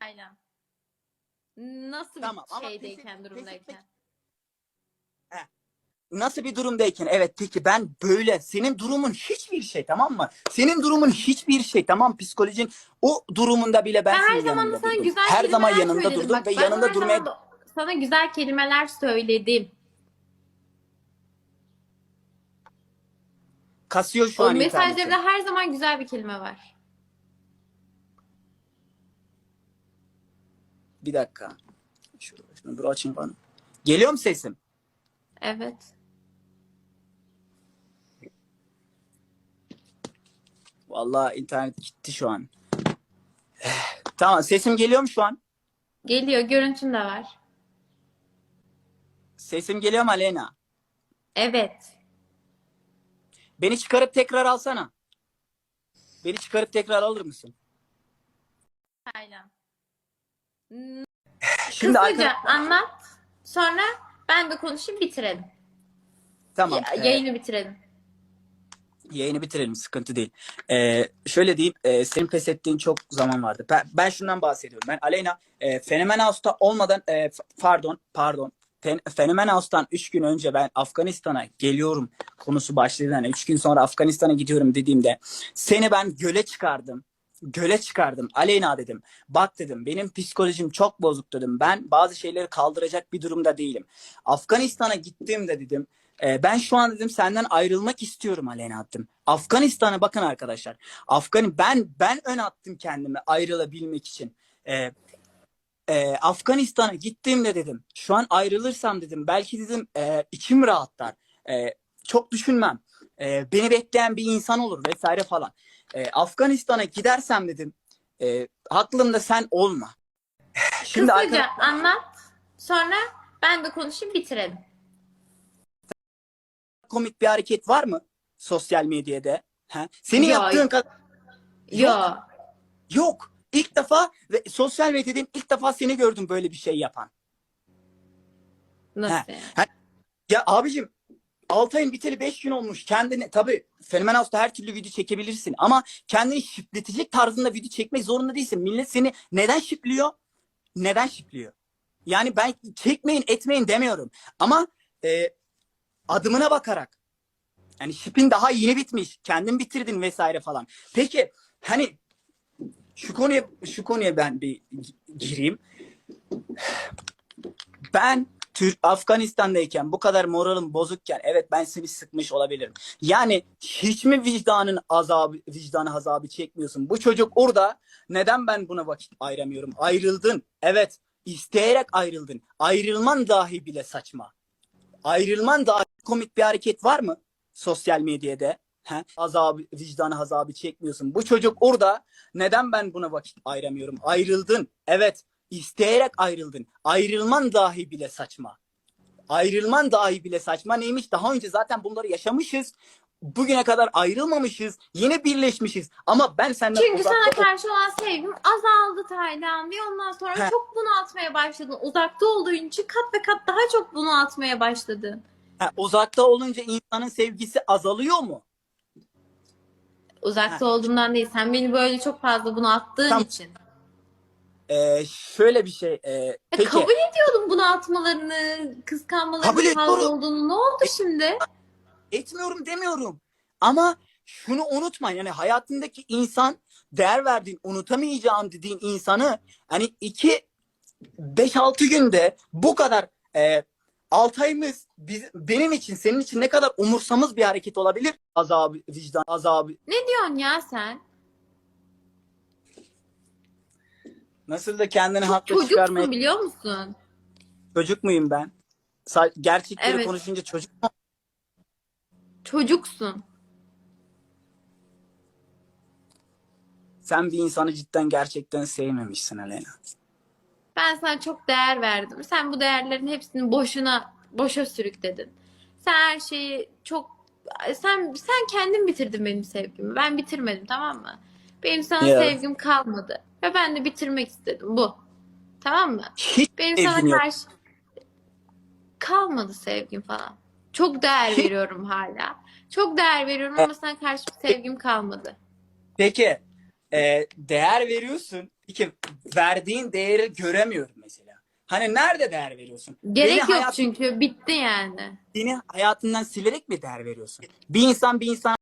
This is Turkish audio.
Aynen. Nasıl bir Tamam, ama şeydeyken, durumdayken? Nasıl bir durumdayken? Evet peki ben böyle senin durumun hiçbir şey tamam mı? Senin durumun hiçbir şey tamam psikolojin o durumunda bile ben, Ben her senin zaman da yanında sana durdum. güzel Her zaman yanında söyledim. durdum Bak, ve ben yanında her durmaya zaman da sana güzel kelimeler söyledim. kasıyor şu O an mesajlarda her zaman güzel bir kelime var. Bir dakika. Şunu, şunu bir açayım bana. Geliyor mu sesim? Evet. Vallahi internet gitti şu an. Tamam sesim geliyor mu şu an? Geliyor, görüntün de var. Sesim geliyor mu Aleyna? Evet. Beni çıkarıp tekrar alsana. Beni çıkarıp tekrar alır mısın? Aynen. Şimdi Kısaca arka- anlat. Sonra ben de konuşayım bitirelim. Tamam. Ya- e, yayını bitirelim. Yayını bitirelim sıkıntı değil. Ee, şöyle diyeyim e, senin pes ettiğin çok zaman vardı. Ben, ben şundan bahsediyorum. Ben Aleyna e, Fenomen House'ta olmadan e, pardon pardon Fen- Fenomen House'tan 3 gün önce ben Afganistan'a geliyorum konusu başladı. Yani 3 gün sonra Afganistan'a gidiyorum dediğimde seni ben göle çıkardım. Göle çıkardım. Aleyna dedim. Bak dedim benim psikolojim çok bozuk dedim. Ben bazı şeyleri kaldıracak bir durumda değilim. Afganistan'a gittiğimde dedim e, ben şu an dedim senden ayrılmak istiyorum Aleyna dedim. Afganistan'a bakın arkadaşlar. Afgan ben ben ön attım kendimi ayrılabilmek için. E, e, Afganistan'a gittiğimde dedim şu an ayrılırsam dedim belki dedim e, içim rahatlar. E, çok düşünmem. E, beni bekleyen bir insan olur vesaire falan. E, Afganistan'a gidersem dedim e, aklımda sen olma. Şimdi Kısaca arka- anlat. Sonra ben de konuşayım bitirelim. komik bir hareket var mı sosyal medyada? Ha? Senin Yok. yaptığın kadar Yok. Yok. İlk defa ve sosyal medyada ilk defa seni gördüm böyle bir şey yapan. Nasıl? Ha. yani? Ya abicim 6 ayın biteli 5 gün olmuş. Kendini tabii Fenomen House'da her türlü video çekebilirsin ama kendini şipletecek tarzında video çekmek zorunda değilsin. Millet seni neden şipliyor? Neden şipliyor? Yani ben çekmeyin etmeyin demiyorum. Ama e, adımına bakarak yani şipin daha yeni bitmiş. Kendin bitirdin vesaire falan. Peki hani şu konuya şu konuya ben bir gi- gireyim. Ben Türk Afganistan'dayken bu kadar moralim bozukken evet ben seni sıkmış olabilirim. Yani hiç mi vicdanın azabı vicdanı azabı çekmiyorsun? Bu çocuk orada neden ben buna vakit ayıramıyorum? Ayrıldın. Evet. isteyerek ayrıldın. Ayrılman dahi bile saçma. Ayrılman dahi komik bir hareket var mı sosyal medyada? He? Azabı, vicdanı azabı çekmiyorsun. Bu çocuk orada neden ben buna vakit ayıramıyorum? Ayrıldın. Evet. İsteyerek ayrıldın. Ayrılman dahi bile saçma. Ayrılman dahi bile saçma. Neymiş? Daha önce zaten bunları yaşamışız. Bugüne kadar ayrılmamışız. Yine birleşmişiz. Ama ben senden Çünkü uzakta sana karşı olan sevgim azaldı Taylan ve ondan sonra He. çok bunaltmaya başladın. Uzakta olduğun için kat ve kat daha çok bunaltmaya başladın. Ha, uzakta olunca insanın sevgisi azalıyor mu? Uzakta He. olduğumdan değil. Sen beni böyle çok fazla bunalttığın Tamam. için. Ee, şöyle bir şey. e, Ya peki kabul ediyordum bunaltmalarını, kıskanmalarını Kabul fazla ediyorum. olduğunu. Ne oldu şimdi? etmiyorum demiyorum. Ama şunu unutma yani hayatındaki insan değer verdiğin, unutamayacağın dediğin insanı hani iki, beş, altı günde bu kadar e, altı ayımız biz, benim için, senin için ne kadar umursamız bir hareket olabilir? Azabı, vicdan, azabı. Ne diyorsun ya sen? Nasıl da kendini haklı Çocuksun çıkarmaya biliyor musun? çocuk muyum ben? Gerçekleri Evet. konuşunca çocuk mu? Çocuksun. Sen bir insanı cidden gerçekten sevmemişsin Alena. Ben sana çok değer verdim. Sen bu değerlerin hepsini boşuna boşa sürükledin. Sen her şeyi çok sen sen kendin bitirdin benim sevgimi. Ben bitirmedim tamam mı? Benim sana Ya. sevgim kalmadı ve ben de bitirmek istedim bu. Tamam mı? Hiç Benim sevgin sana yok. karşı kalmadı sevgim falan. Çok değer Hiç- veriyorum hala. Çok değer veriyorum ama sana karşı bir sevgim kalmadı. Peki e, değer veriyorsun. Peki verdiğin değeri göremiyorum mesela. Hani nerede değer veriyorsun? Gerek Beni yok hayat- çünkü bitti yani. Beni hayatından silerek mi değer veriyorsun? Bir insan bir insan